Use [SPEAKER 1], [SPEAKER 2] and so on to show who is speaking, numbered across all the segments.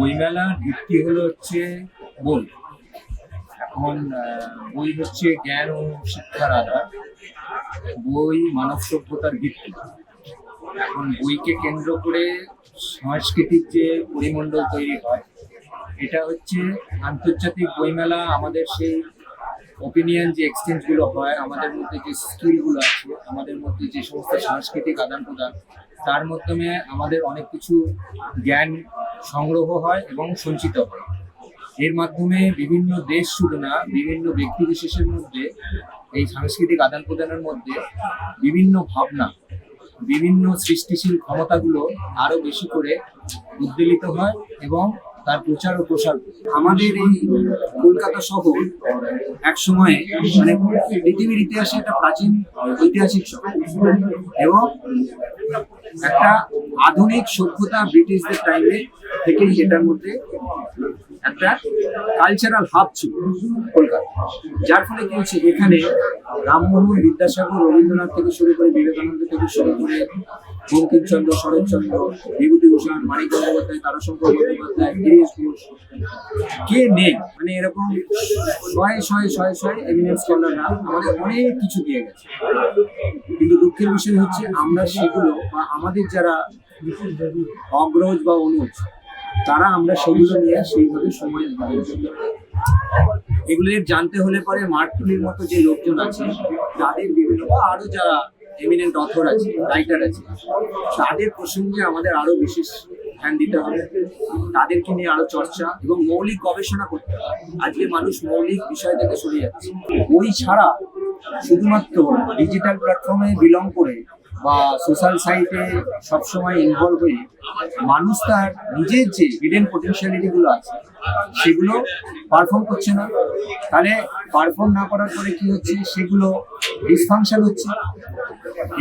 [SPEAKER 1] বইমেলার ভিত্তি হলো হচ্ছে বই। এখন বই হচ্ছে জ্ঞান ও শিক্ষার আধার। বই মানব সভ্যতার ভিত্তি। এখন বইকে কেন্দ্র করে সাংস্কৃতিক যে পরিমণ্ডল তৈরি হয়, এটা হচ্ছে আন্তর্জাতিক বইমেলা। আমাদের সেই ওপিনিয়ন যে এক্সচেঞ্জগুলো হয়, আমাদের মধ্যে যে স্কিলগুলো আছে আমাদের মধ্যে যে সমস্ত সাংস্কৃতিক আদান প্রদান তার মাধ্যমে আমাদের অনেক কিছু জ্ঞান সংগ্রহ হয় এবং সঞ্চিত হয়। এর মাধ্যমে বিভিন্ন দেশ শুধু না, বিভিন্ন ব্যক্তি বিশেষের মধ্যে এই সাংস্কৃতিক আদান প্রদানের মধ্যে বিভিন্ন ভাবনা, বিভিন্ন সৃষ্টিশীল ক্ষমতাগুলো আরও বেশি করে উদ্বেলিত হয় এবং তার প্রচার ও প্রসার। আমাদের এই কলকাতা শহর এক সময়ে মানে পৃথিবীর ইতিহাসে একটা প্রাচীন ঐতিহাসিক শহর। এবং একটা আধুনিক সভ্যতা ব্রিটিশদের টাইমে থেকেই এটার মধ্যে একটা কালচারাল হাব ছিল কলকাতা। যার ফলে কি হচ্ছে এখানে রামমোহন বিদ্যাসাগর, রবীন্দ্রনাথ থেকে শুরু করে বিবেকানন্দ থেকে শুরু করে বঙ্কিমচন্দ্র, শরৎচন্দ্র, বিভূতিভূষণ মানিক বন্দ্যোপাধ্যায়, তারাশঙ্কর বন্দ্যোপাধ্যায়, গিরিশ ঘোষ। কে নেই? মানে এরকম শয়ে শয়ে শয়ে শয়ে এমিনেন্স স্কলাররা আমাদের অনেক কিছু দিয়ে গেছে। কিন্তু দুঃখের বিষয় হচ্ছে আমরা সেগুলো বা আমাদের যারা অগ্রজ বা অনুজ, তারা আমরা সেগুলো নিয়ে সেইভাবে সময় এগুলো জানতে হলে পরে মার্কটুলির মতো যে লোকজন আছে, তাদের বিভিন্ন বা আরও যারা এমিনেন্ট অথর আছে রাইটার আছে। তাদের প্রসঙ্গে আমাদের আরও বিশেষ ধ্যান দিতে হবে। তাদেরকে নিয়ে আরও চর্চা এবং মৌলিক গবেষণা করতে হবে। আজকে মানুষ মৌলিক বিষয় থেকে সরে যাচ্ছে। বই ছাড়া শুধুমাত্র ডিজিটাল প্ল্যাটফর্মে বিলং করে বা সোশ্যাল সাইটে সবসময় ইনভলভ হয়ে মানুষ তার নিজের যে হিডেন পটেনশিয়ালিটি গুলো আছে, সেগুলো পারফর্ম করছে না। তাহলে পারফর্ম না করার পরে কি হচ্ছে? সেগুলো ডিসফাংশন হচ্ছে।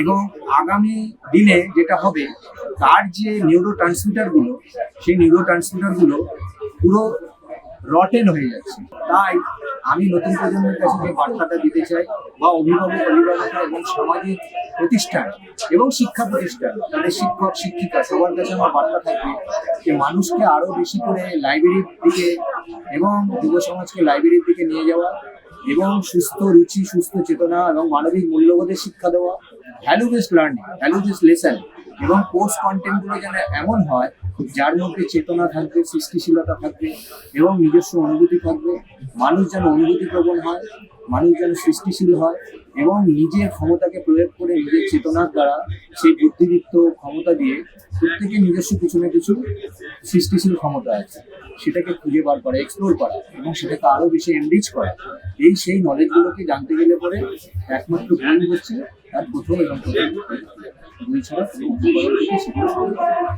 [SPEAKER 1] এবং আগামী দিনে যেটা হবে, তার যে নিউরো ট্রান্সমিটারগুলো সেই নিউরো ট্রান্সমিটারগুলো পুরো রটেন হয়ে যাচ্ছে। তাই আমি নতুন প্রজন্মের কাছে যে বার্তাটা দিতে চাই, বা অভিভাবক অভিভাবকরা এবং সামাজিক প্রতিষ্ঠান এবং শিক্ষা প্রতিষ্ঠান, তাদের শিক্ষক, শিক্ষিকা, সবার কাছে আমার বার্তা থাকবে যে মানুষকে আরও বেশি করে লাইব্রেরির দিকে এবং যুব সমাজকে লাইব্রেরির দিকে নিয়ে যাওয়া এবং সুস্থ রুচি, সুস্থ চেতনা এবং মানবিক মূল্যবোধের শিক্ষা দেওয়া value based learning value based lesson এবং কোর্স কন্টেন্টগুলো যেন এমন হয়, যার মধ্যে চেতনা থাকবে, সৃষ্টিশীলতা থাকবে, এবং নিজস্ব অনুভূতি থাকবে, মানুষ যেন অনুভূতি প্রবণ হয়, মানুষ যেন সৃষ্টিশীল হয়, এবং নিজের ক্ষমতাকে প্রয়োগ করে নিজের চেতনার দ্বারা সেই বুদ্ধিদীপ্ত ক্ষমতা দিয়ে প্রত্যেকে নিজস্ব কিছু না কিছু সৃষ্টিশীল ক্ষমতা আছে, সেটাকে খুঁজে বার করা এক্সপ্লোর করা, এবং সেটাকে আরও বেশি এনরিচ করা। এই সেই নলেজগুলোকে জানতে গেলে পরে একমাত্র বই হচ্ছে তার প্রথম এবং